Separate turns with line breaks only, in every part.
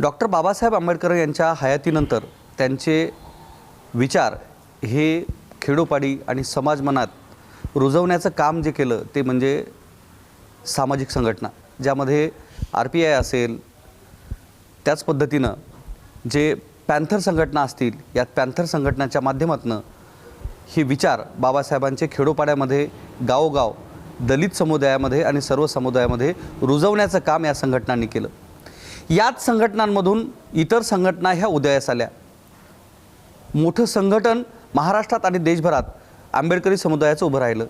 Doctor Babasaheb Ambedkar यांच्या हयातीनंतर त्यांचे विचार हे खेडोपाडी आणि समाज मनात रुजवण्याचं काम जे केलं ते म्हणजे सामाजिक संघटना ज्यामध्ये आर पी आय असेल त्याच पद्धतीनं जे पॅन्थर संघटना असतील या पॅन्थर संघटनाच्या माध्यमातून हे विचार बाबासाहेबांचे खेडोपाड्यामध्ये गावोगाव दलित समुदायामध्ये आणि सर्व समुदायामध्ये रुजवण्याचं काम या संघटनांनी केलं. याच संघटनांमधून इतर संघटना ह्या उदयास आल्या. मोठं संघटन महाराष्ट्रात आणि देशभरात आंबेडकरी समुदायाचं उभं राहिलं.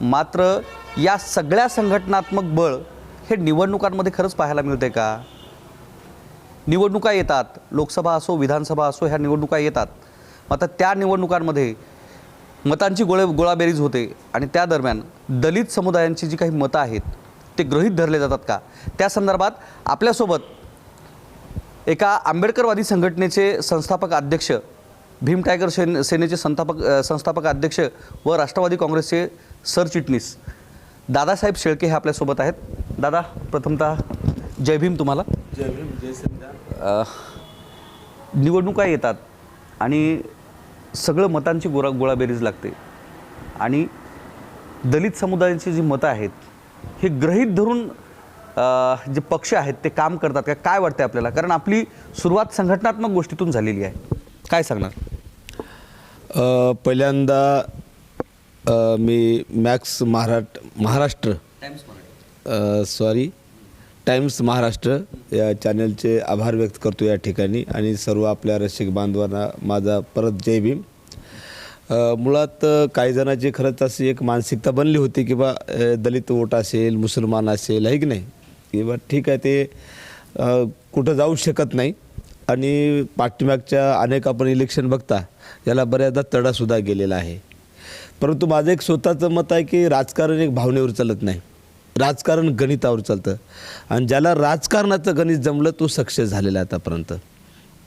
मात्र या सगळ्या संघटनात्मक बळ हे निवडणुकांमध्ये खरंच पाहायला मिळते का? निवडणुका येतात. लोकसभा असो विधानसभा असो ह्या निवडणुका येतात. मात्र त्या निवडणुकांमध्ये मतांची गोळे गोळाबेरीज होते आणि त्या दरम्यान दलित समुदायांची जी काही मतं आहेत ते गृहीत धरले जातात का? त्या संदर्भात आपल्यासोबत एका आंबेडकरवादी संघटनेचे संस्थापक अध्यक्ष भीम टायगर सेन सेनेचे संस्थापक संस्थापक अध्यक्ष व राष्ट्रवादी काँग्रेसचे सरचिटणीस दादासाहेब शेळके हे आपल्यासोबत आहेत. दादा प्रथमतः जय भीम तुम्हाला.
जय भीम जय
अ, निवडणुका येतात आणि सगळं मतांची गोळा गोळाबेरीज लागते. आणि दलित समुदायाची जी मतं आहेत हे ग्रहित धरून जे पक्ष आहेत ते काम करतात का? काय वाटते आपल्याला? कारण आपली सुरुवात संघटनात्मक गोष्टीतून झालेली आहे. काय सांगणार?
पहिल्यांदा मी Max Maharashtra. Maharashtra sorry Times Maharashtra या चॅनलचे आभार व्यक्त करतो या ठिकाणी आणि सर्व आपल्या रसिक बांधवांना माझा परत जय भीम. मुळात काही जणांची खरंच अशी एक मानसिकता बनली होती की बा दलित वोट असेल मुसलमान असेल आहे की नाही? किंवा ठीक आहे ते कुठं जाऊ शकत नाही. आणि पाठीमागच्या अनेक आपण इलेक्शन बघता याला बऱ्याचदा तडासुद्धा गेलेला आहे. परंतु माझं एक स्वतःचं मत आहे की राजकारण एक भावनेवर चालत नाही. राजकारण गणितावर चालतं. आणि ज्याला राजकारणाचं गणित जमलं तो सक्सेस झालेला आहे आतापर्यंत.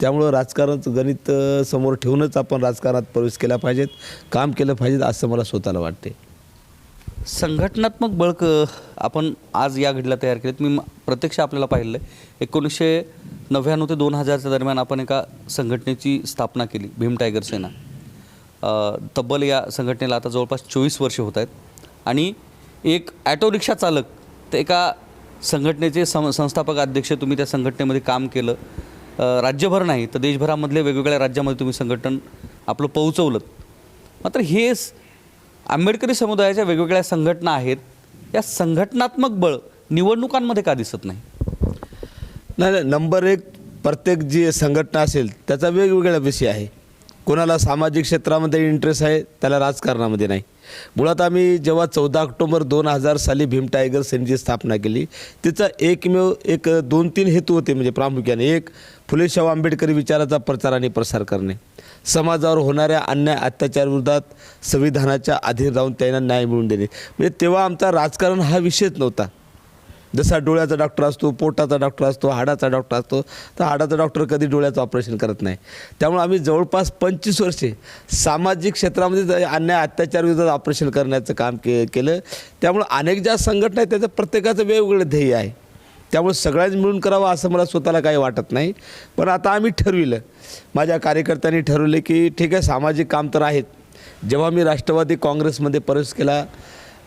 त्यामुळं राजकारणाचं गणित समोर ठेवूनच आपण राजकारणात प्रवेश केला पाहिजेत काम केलं पाहिजेत असं मला स्वतःला वाटते
संघटनात्मक बळक आपण आज या घडीला तयार केलेत. मी प्रत्यक्ष आपल्याला पाहिलं आहे. एकोणीसशे नव्याण्णव ते दोन हजारच्या दरम्यान आपण एका संघटनेची स्थापना केली भीम टायगर सेना. तब्बल या संघटनेला आता जवळपास चोवीस वर्षे होत आहेत. आणि एक ॲटो रिक्षा चालक ते एका संघटनेचे सं संस्थापक अध्यक्ष तुम्ही त्या संघटनेमध्ये काम केलं. राज्यभर नाही तर देशभरामधले वेगवेगळ्या राज्यामध्ये तुम्ही संघटन आपलं पोहोचवलं मात्र हे स- आंबेडकरी समुदायाच्या वेगवेगळ्या संघटना आहेत या संघटनात्मक बळ निवडणुकांमध्ये का दिसत नाही?
नाही नाही नंबर एक प्रत्येक जी संघटना असेल त्याचा वेगवेगळा विषय आहे. कोणाला सामाजिक क्षेत्रामध्ये इंटरेस्ट आहे त्याला राजकारणामध्ये नाही. मुळात आम्ही जेव्हा चौदा ऑक्टोबर दोन हजार साली भीम टायगर सेनेची स्थापना केली तिचा एकमेव एक दोन तीन हेतू होते म्हणजे प्रामुख्याने. एक फुले शाहू आंबेडकरी विचाराचा प्रचार आणि प्रसार करणे. समाजावर होणाऱ्या अन्याय अत्याचारविरोधात संविधानाच्या अधीन राहून त्यांना न्याय मिळवून देणे. म्हणजे तेव्हा आमचा राजकारण हा विषयच नव्हता. जसा डोळ्याचा डॉक्टर असतो पोटाचा डॉक्टर असतो हाडाचा डॉक्टर असतो तर हाडाचा डॉक्टर कधी डोळ्याचं ऑपरेशन करत नाही. त्यामुळे आम्ही जवळपास पंचवीस वर्षे सामाजिक क्षेत्रामध्ये अन्याय अत्याचार विरोधात ऑपरेशन करण्याचं काम के केलं. त्यामुळे अनेक ज्या संघटना आहेत त्याचं प्रत्येकाचं वेगवेगळं ध्येय आहे. त्यामुळे सगळ्यांनी मिळून करावं असं मला स्वतःला काही वाटत नाही. पण आता आम्ही ठरविलं. माझ्या कार्यकर्त्यांनी ठरवले की ठीक आहे सामाजिक काम तर आहेत. जेव्हा मी राष्ट्रवादी काँग्रेसमध्ये प्रवेश केला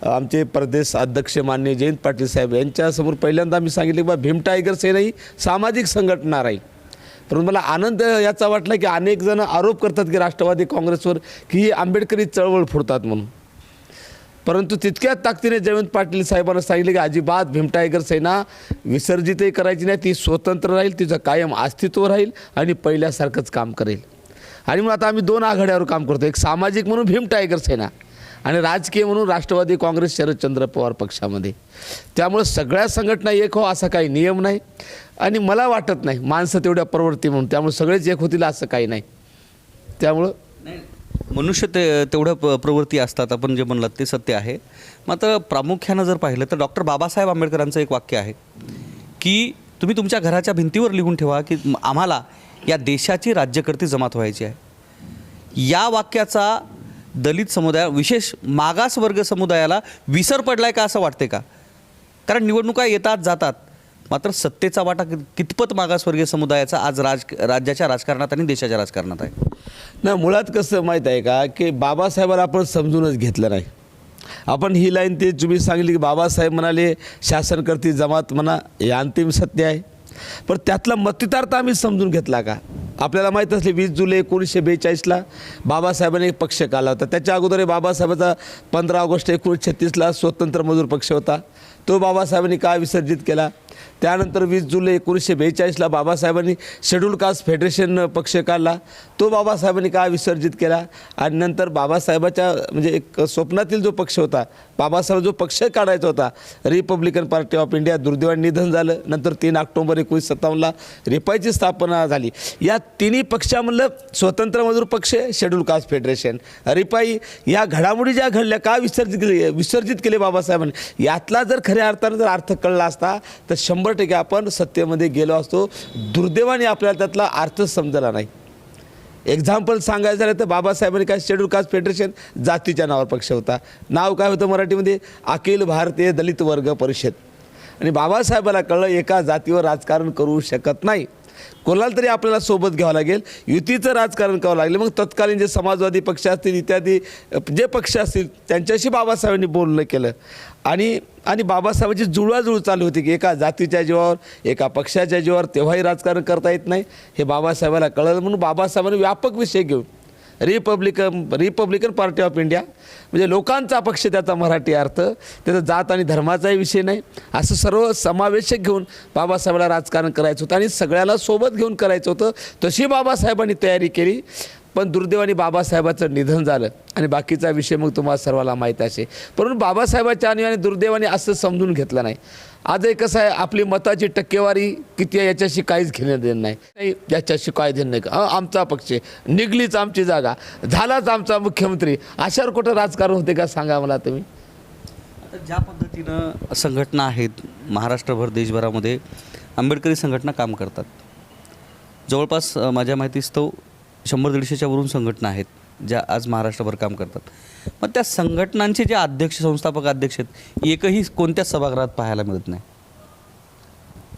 आमचे प्रदेश अध्यक्ष मान्य जयंत पाटील साहेब यांच्यासमोर पहिल्यांदा आम्ही सांगितले की बा भीम टायगर सेना ही सामाजिक संघटना राहील. परंतु मला आनंद याचा वाटला की अनेक जण आरोप करतात की राष्ट्रवादी काँग्रेसवर की ही आंबेडकरी चळवळ फोडतात म्हणून. परंतु तितक्याच ताकदीने जयवंत पाटील साहेबांना सांगितले की अजिबात भीम टायगर सेना विसर्जितही करायची नाही ती स्वतंत्र राहील तिचं कायम अस्तित्व राहील आणि पहिल्यासारखंच काम करेल. आणि मग आता आम्ही दोन आघाड्यावर काम करतो एक सामाजिक म्हणून भीम टायगर सेना. आणि राजकीय म्हणून राष्ट्रवादी काँग्रेस शरदचंद्र पवार पक्षामध्ये. त्यामुळं सगळ्या संघटना एक हो असा काही नियम नाही. आणि मला वाटत नाही माणसं तेवढ्या प्रवृत्ती म्हणून त्यामुळे सगळेच एक होतील असं काही नाही. त्यामुळं
मनुष्य ते तेवढ्या प्रवृत्ती असतात आपण जे म्हणलात ते सत्य आहे. मात्र प्रामुख्यानं जर पाहिलं तर डॉक्टर बाबासाहेब आंबेडकरांचं एक वाक्य आहे की तुम्ही तुमच्या घराच्या भिंतीवर लिहून ठेवा की आम्हाला या देशाची राज्यकर्ती जमात व्हायची आहे. या वाक्याचा दलित समुदाय विशेष मागासवर्ग समुदायाला विसर पडलाय का असं वाटते का? कारण निवडणुका येतात जातात. मात्र सत्तेचा वाटा कितपत मागासवर्गीय समुदायाचा आज राज राज्याच्या राजकारणात आणि देशाच्या राजकारणात आहे?
नाही मुळात कसं माहीत आहे का की बाबासाहेबाला आपण समजूनच घेतलं नाही. आपण ही लाईन ते तुम्ही सांगितली की बाबासाहेब म्हणाले शासनकर्ती जमात म्हणा हे अंतिम सत्य आहे. पण त्यातला मतितार्थ आम्ही समजून घेतला का? आपल्याला माहीत असले वीस जुलै एकोणीसशे बेचाळीसला बाबासाहेबांनी एक पक्ष काढला होता. त्याच्या अगोदर बाबासाहेबाचा पंधरा ऑगस्ट एकोणीसशे छत्तीसला स्वतंत्र मजूर पक्ष होता. तो बाबासाहेबांनी का विसर्जित केला? त्यानंतर वीस जुलै एकोणीसशे बेचाळीसला बाबासाहेबांनी शेड्यूल कास्ट फेडरेशन पक्ष काढला. तो बाबासाहेबांनी का विसर्जित केला? आणि नंतर बाबासाहेबाच्या म्हणजे एक स्वप्नातील जो पक्ष होता बाबासाहेब जो पक्ष काढायचा होता रिपब्लिकन पार्टी ऑफ इंडिया दुर्दैवाने निधन झालं. नंतर तीन ऑक्टोबर एकोणीस सत्तावन्नला रिपाईची स्थापना झाली. या तिन्ही पक्षामधलं स्वतंत्र मजूर पक्ष शेड्यूल कास्ट फेडरेशन. रिपाई या घडामोडी ज्या घडल्या का विसर्जित केले विसर्जित केले बाबासाहेबांनी? यातला जर खऱ्या अर्थानं जर अर्थ कळला असता तर शंभर टक्के आपण सत्तेमध्ये गेलो असतो. दुर्दैवाने आपल्याला त्यातला अर्थ समजला नाही. एक्झाम्पल सांगायचं झालं तर बाबासाहेबांनी काय शेड्यूल कास्ट फेडरेशन जातीच्या नावावर पक्ष होता. नाव काय होतं मराठीमध्ये? अखिल भारतीय दलित वर्ग परिषद. आणि बाबासाहेबाला कळलं एका जातीवर राजकारण करू शकत नाही. कोणाला तरी आपल्याला सोबत घ्यावं लागेल. युतीचं राजकारण करावं लागेल. मग तत्कालीन जे समाजवादी पक्ष असतील इत्यादी जे पक्ष असतील त्यांच्याशी बाबासाहेबांनी बोलणं केलं. आणि आणि बाबासाहेबांची जुळवाजुळव चालू होती की एका जातीच्या जीवावर एका पक्षाच्या जीवावर तेव्हाही राजकारण करता येत नाही. हे बाबासाहेबाला कळलं. म्हणून बाबासाहेबांनी व्यापक विषय घेऊन Republican Republican party of India. म्हणजे लोकांचा पक्ष त्याचा मराठी अर्थ. त्याचा जात आणि धर्माचाही विषय नाही. असं सर्व समावेशक घेऊन बाबासाहेबाला राजकारण करायचं होतं आणि सगळ्याला सोबत घेऊन करायचं होतं. तशी बाबासाहेबांनी तयारी केली. पण दुर्दैवाने बाबासाहेबाचं निधन झालं. आणि बाकीचा विषय मग तुम्हाला सर्वाला माहीत असे परंतु बाबासाहेबाच्या आणि दुर्दैवाने असं समजून घेतलं नाही. आज एक कसं आहे आपली मताची टक्केवारी किती आहे याच्याशी काहीच घेणं देणं नाही. नाही याच्याशी काय देणं नाही. आमचा पक्ष आहे. निघलीच आमची जागा. झालाच आमचा मुख्यमंत्री. अशावर कुठं राजकारण होते का सांगा मला तुम्ही?
आता ज्या पद्धतीनं संघटना आहेत महाराष्ट्रभर देशभरामध्ये आंबेडकरी संघटना काम करतात. जवळपास माझ्या माहितीस तो शंभर दीडशेच्या वरून संघटना आहेत ज्या आज महाराष्ट्रभर काम करतात. मग त्या संघटनांचे जे अध्यक्ष संस्थापक अध्यक्ष आहेत एकही कोणत्याच सभागृहात पाहायला मिळत नाही.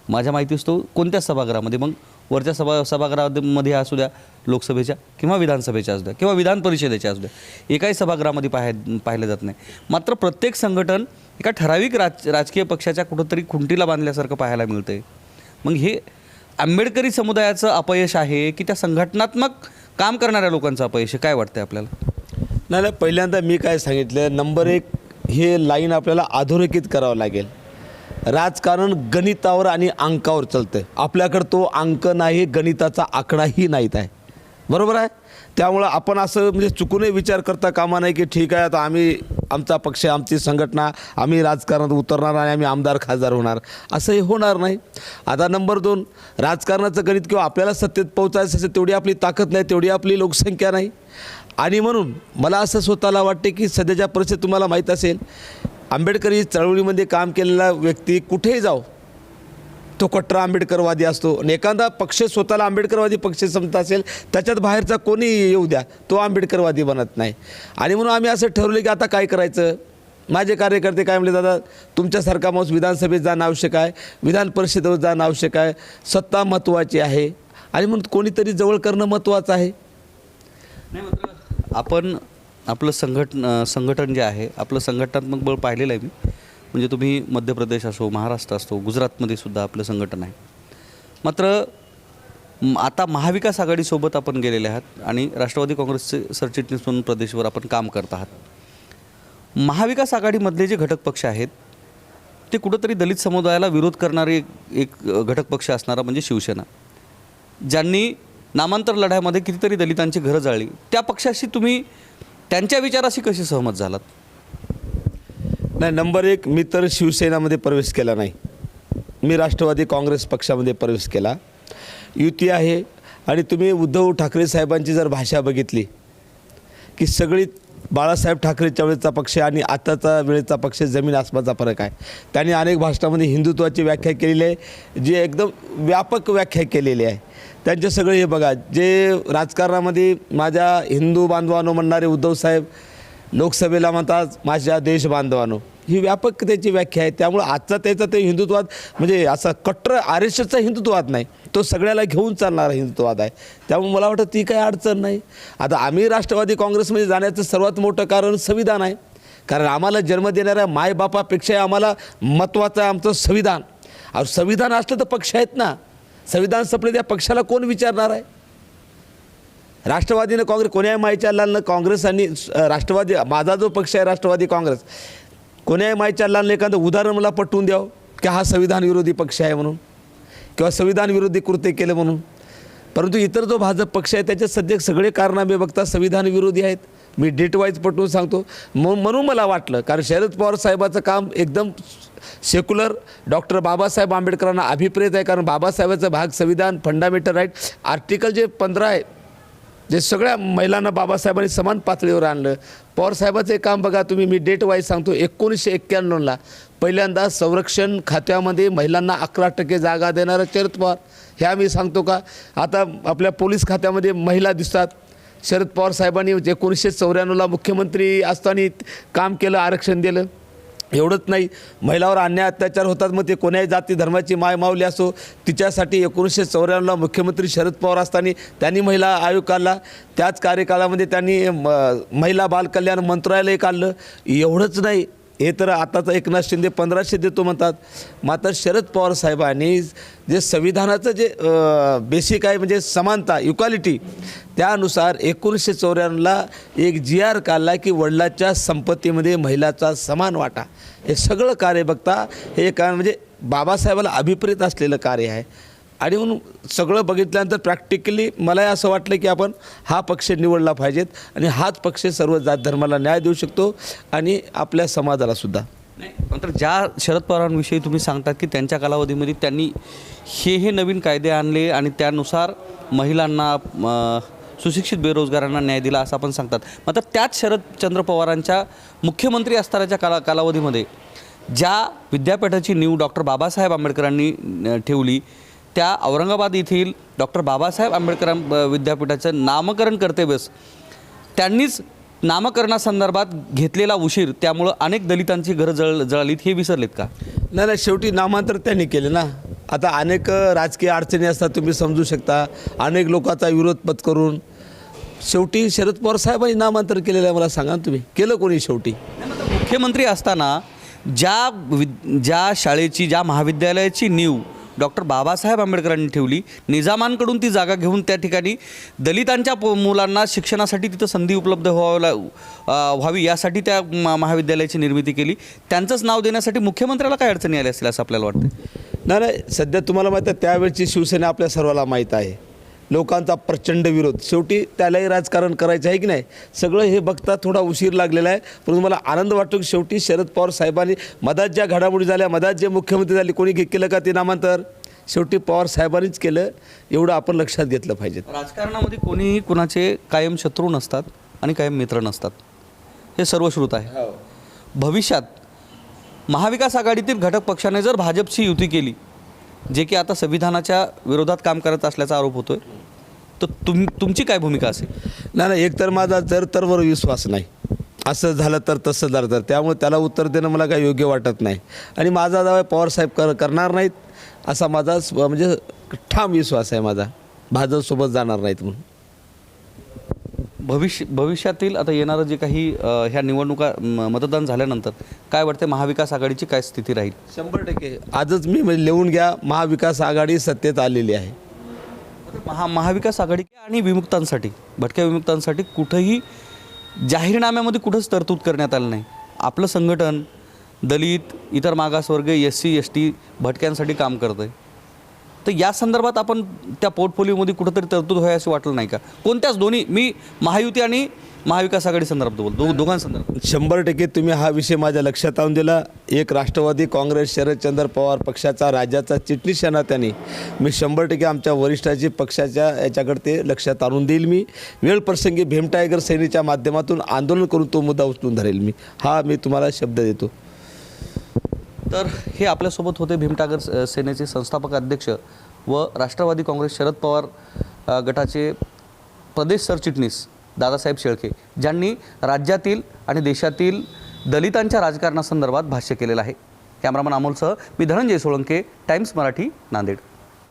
माझ्या माहिती असतो कोणत्याच सभागृहामध्ये? मग वरच्या सभा सभागृहामध्ये असू द्या लोकसभेच्या किंवा विधानसभेच्या असू द्या किंवा विधान परिषदेच्या असू द्या एकाही सभागृहामध्ये पाहाय पाहिलं जात नाही. मात्र प्रत्येक संघटन एका ठराविक राज राजकीय पक्षाच्या कुठंतरी खुंटीला बांधल्यासारखं पाहायला मिळतं आहे मग हे आंबेडकरी समुदायाचं अपयश आहे की त्या संघटनात्मक काम करणाऱ्या लोकांचं अपयश आहे? काय वाटतंय आपल्याला?
नाही नाही पहिल्यांदा मी काय सांगितलं नंबर एक हे लाईन आपल्याला अधोरेखित करावं लागेल. राजकारण गणितावर आणि अंकावर चालतं आपल्याकडं तो अंक नाही गणिताचा आकडाही नाहीत आहे. बरोबर आहे? त्यामुळं आपण असं म्हणजे चुकूनही विचार करता कामा नाही की ठीक आहे आता आम्ही आमचा पक्ष आमची संघटना आम्ही राजकारणात उतरणार आणि आम्ही आमदार खासदार होणार. असंही होणार नाही. आता नंबर दोन राजकारणाचं गणित किंवा आपल्याला सत्तेत पोहोचायचं असेल तेवढी आपली ताकद नाही तेवढी आपली लोकसंख्या नाही. आणि म्हणून मला असं स्वतःला वाटते की सध्याच्या परिस्थितीत तुम्हाला माहीत असेल आंबेडकरी चळवळीमध्ये काम केलेला व्यक्ती कुठेही जाओ तो कट्टर आंबेडकरवादी असतो. आणि एखादा पक्ष स्वतःला आंबेडकरवादी पक्ष समजत असेल त्याच्यात बाहेरचा कोणी येऊ द्या तो आंबेडकरवादी बनत नाही. आणि म्हणून आम्ही असं ठरवलं की आता काय करायचं? माझे कार्यकर्ते काय म्हणले दादा तुमच्यासारखा माणूस विधानसभेत जाणं आवश्यक आहे विधान परिषदेवर जाणं आवश्यक आहे सत्ता महत्त्वाची आहे. आणि म्हणून कोणीतरी जवळ करणं महत्त्वाचं आहे.
नाही मात्र आपण आपलं संघटन संघटन जे आहे आपलं संघटनात्मक बळ पाहिलेलं आहे मी. म्हणजे तुम्ही मध्य प्रदेश असो महाराष्ट्र असो गुजरातमध्ये सुद्धा आपलं संघटन आहे. मात्र आता महाविकास आघाडीसोबत आपण गेलेले आहात आणि राष्ट्रवादी काँग्रेसचे सरचिटणीस म्हणून प्रदेशवर आपण काम करत आहात. महाविकास आघाडीमधले जे घटक पक्ष आहेत ते कुठंतरी दलित समुदायाला विरोध करणारे एक एक घटक पक्ष असणारा म्हणजे शिवसेना. ज्यांनी नामांतर लढ्यामध्ये कितीतरी दलितांची घरं जाळली. त्या पक्षाशी तुम्ही त्यांच्या विचाराशी कशी सहमत झालात?
नाही नंबर एक मी तर शिवसेनामध्ये प्रवेश केला नाही. मी राष्ट्रवादी काँग्रेस पक्षामध्ये प्रवेश केला. युती आहे आणि तुम्ही उद्धव ठाकरे साहेबांची जर भाषा बघितली की सगळी बाळासाहेब ठाकरेच्या वेळेचा पक्ष आणि आताचा वेळेचा पक्ष जमीन आसमानचा फरक आहे. त्यांनी अनेक भाषणामध्ये हिंदुत्वाची व्याख्या केलेली आहे जी एकदम व्यापक व्याख्या केलेली आहे. त्यांचे सगळे हे बघा जे राजकारणामध्ये माझ्या हिंदू बांधवानो म्हणणारे उद्धव साहेब लोकसभेला म्हणतात माझ्या देश बांधवानो ही व्यापक त्याची व्याख्या आहे. त्यामुळं आजचा त्याचा ते हिंदुत्वाद म्हणजे असा कट्टर आर एस एसचा हिंदुत्ववाद नाही. तो सगळ्याला घेऊन चालणारा हिंदुत्ववाद आहे. त्यामुळे मला वाटतं ती काही अडचण नाही. आता आम्ही राष्ट्रवादी काँग्रेसमध्ये जाण्याचं सर्वात मोठं कारण संविधान आहे. कारण आम्हाला जन्म देणाऱ्या मायबापापेक्षाही आम्हाला महत्त्वाचं आहे आमचं संविधान. अहो संविधान असलं तर पक्ष आहेत ना. संविधान संपले त्या पक्षाला कोण विचारणार आहे? राष्ट्रवादीनं काँग्रेस कोण्याही मायच्या ना काँग्रेस आणि राष्ट्रवादी माझा जो पक्ष आहे राष्ट्रवादी काँग्रेस कोण्याही मायच्या लालनं एखादं उदाहरण मला पटवून द्यावं? की हा संविधान विरोधी पक्ष आहे म्हणून? किंवा संविधान विरोधी कृत्य केलं म्हणून? परंतु इतर जो भाजप पक्ष आहे त्याचे सध्या सगळे कारनामे बघता संविधान विरोधी आहेत. मी डेटवाईज पटवून सांगतो. म म्हणून मला वाटलं कारण शरद पवार साहेबाचं काम एकदम सेक्युलर डॉक्टर बाबासाहेब आंबेडकरांना अभिप्रेत आहे कारण बाबासाहेबाचा भाग संविधान फंडामेंटल राईट आर्टिकल जे पंधरा आहे जे सगळ्या महिलांना बाबासाहेबांनी समान पातळीवर आणलं पवारसाहेबाचं एक काम बघा तुम्ही मी डेट वाईज सांगतो एकोणीसशे एक्क्याण्णवला पहिल्यांदा संरक्षण खात्यामध्ये महिलांना अकरा टक्के जागा देणारं शरद पवार. हे आम्ही सांगतो का? आता आपल्या पोलीस खात्यामध्ये महिला दिसतात. शरद पवार साहेबांनी एकोणीसशे चौऱ्याण्णवला मुख्यमंत्री असताना काम केलं आरक्षण दिलं. एवढंच नाही. महिलावर अन्याय अत्याचार होतात मग ते कोण्याही जाती धर्माची माय मावली असो तिच्यासाठी एकोणीसशे चौऱ्याण्णवला मुख्यमंत्री शरद पवार असताना त्यांनी महिला आयोग काढला. त्याच कार्यकाळामध्ये त्यांनी म, महिला बालकल्याण मंत्रालय काढलं. एवढंच नाही. हे तर आताचा एकनाथ शिंदे पंधराशे देतो म्हणतात. मात्र शरद पवार साहेबांनी जे संविधानाचं जे बेसिक आहे म्हणजे समानता इक्वालिटी त्यानुसार एकोणीसशे चौऱ्याण्णवला एक जी आर काढला की वडिलाच्या संपत्तीमध्ये महिलाचा समान वाटा. हे सगळं कार्य बघता हे कारण म्हणजे बाबासाहेबाला अभिप्रेत असलेलं कार्य आहे. आणि म्हणून सगळं बघितल्यानंतर प्रॅक्टिकली मलाही असं वाटलं की आपण हा पक्ष निवडला पाहिजेत आणि हाच पक्ष सर्व जात धर्माला न्याय देऊ शकतो आणि आपल्या समाजालासुद्धा
नंतर ज्या शरद पवारांविषयी तुम्ही सांगतात की त्यांच्या कालावधीमध्ये त्यांनी हे हे नवीन कायदे आणले आणि त्यानुसार महिलांना सुशिक्षित बेरोजगारांना न्याय दिला असं आपण सांगतात. मात्र त्याच शरदचंद्र पवारांच्या मुख्यमंत्री असतानाच्या काला कालावधीमध्ये ज्या विद्यापीठाची नीव डॉक्टर बाबासाहेब आंबेडकरांनी ठेवली त्या औरंगाबाद येथील डॉक्टर बाबासाहेब आंबेडकर विद्यापीठाचं नामकरण कर्तव्यस त्यांनीच नामकरणासंदर्भात घेतलेला उशीर त्यामुळं अनेक दलितांची घरं जळ जळालीत हे विसरलेत का?
नाही नाही शेवटी नामांतर त्यांनी केले ना. आता अनेक राजकीय अडचणी असतात तुम्ही समजू शकता. अनेक लोकांचा विरोध पत्करून. शेवटी शरद पवार साहेबांनी नामांतर केलेलं आहे मला सांगा तुम्ही. केलं कोणी शेवटी?
मुख्यमंत्री असताना ज्या विद ज्या शाळेची ज्या महाविद्यालयाची नीव डॉक्टर बाबासाहेब आंबेडकरांनी ठेवली. निजामांकडून ती जागा घेऊन त्या ठिकाणी दलितांच्या प मुलांना शिक्षणासाठी तिथं संधी उपलब्ध व्हावला व्हावी यासाठी त्या महाविद्यालयाची निर्मिती केली. त्यांचंच नाव देण्यासाठी मुख्यमंत्र्याला काय अडचणी आल्या असतील असं आपल्याला वाटतं
नाही नाही सध्या तुम्हाला माहीत आहे त्यावेळची शिवसेना आपल्या सर्वाला माहीत आहे. लोकांचा प्रचंड विरोध. शेवटी त्यालाही राजकारण करायचं आहे की नाही? सगळं हे बघता थोडा उशीर लागलेला आहे. परंतु मला आनंद वाटतो की शेवटी शरद पवार साहेबांनी मधात ज्या घडामोडी झाल्या मधात जे मुख्यमंत्री झाले कोणी केलं का ते नामांतर? शेवटी पवार साहेबांनीच केलं एवढं आपण लक्षात घेतलं पाहिजे.
राजकारणामध्ये कोणीही कुणाचे कायम शत्रू नसतात आणि कायम मित्र नसतात. हे सर्वश्रुत आहे. भविष्यात महाविकास आघाडीतील घटक पक्षाने जर भाजपशी युती केली जे की आता संविधानाच्या विरोधात काम करत असल्याचा आरोप होतोय. तर तुम तुमची काय भूमिका असेल?
नाही नाही एकतर माझा जर तरवर विश्वास नाही असं झालं तर तसं झालं तर त्यामुळे त्याला उत्तर देणं मला काही योग्य वाटत नाही. आणि माझा दावा पवारसाहेब कर करणार नाहीत असा माझा स्व- म्हणजे ठाम विश्वास आहे माझा. भाजपसोबत जाणार नाहीत म्हणून.
भविष्य भविष्यातील आता येणारं जे काही ह्या निवडणुका मतदान झाल्यानंतर काय वाटते महाविकास आघाडीची काय स्थिती राहील?
शंभर टक्के. आजच मी म्हणजे लिहून घ्या महाविकास आघाडी सत्तेत आलेली आहे.
महा महाविकास आघाडी आणि विमुक्तांसाठी भटक्या विमुक्तांसाठी कुठंही जाहीरनाम्यामध्ये कुठंच तरतूद करण्यात आलं नाही. आपलं संघटन दलित इतर मागासवर्ग एस सी एस टी भटक्यांसाठी काम करतं आहे तर या संदर्भात आपण त्या पोर्टफोलिओमध्ये कुठंतरी तरतूद व्हावी असं वाटलं नाही का? कोणत्याच दोन्ही मी महायुती आणि महाविकास आघाडी संदर्भात बोलतो. दोघांसंदर्भात
शंभर टक्के तुम्ही हा विषय माझ्या लक्षात आणून दिला. एक राष्ट्रवादी काँग्रेस शरदचंद्र पवार पक्षाचा राज्याचा चिटणीस या त्यांनी. मी शंभर टक्के आमच्या वरिष्ठाची पक्षाच्या याच्याकडे ते लक्षात आणून देईल मी. वेळ प्रसंगी भीम टायगर माध्यमातून आंदोलन करून तो मुद्दा उचलून धरेल मी. हा मी तुम्हाला शब्द देतो.
तर हे आपल्यासोबत होते भीमटागर सेनेचे संस्थापक अध्यक्ष व राष्ट्रवादी काँग्रेस शरद पवार गटाचे प्रदेश सरचिटणीस दादासाहेब शेळके ज्यांनी राज्यातील आणि देशातील दलितांच्या राजकारणासंदर्भात भाष्य केलेलं आहे. कॅमेरामन अमोलसह मी धनंजय सोळंके टाईम्स मराठी नांदेड.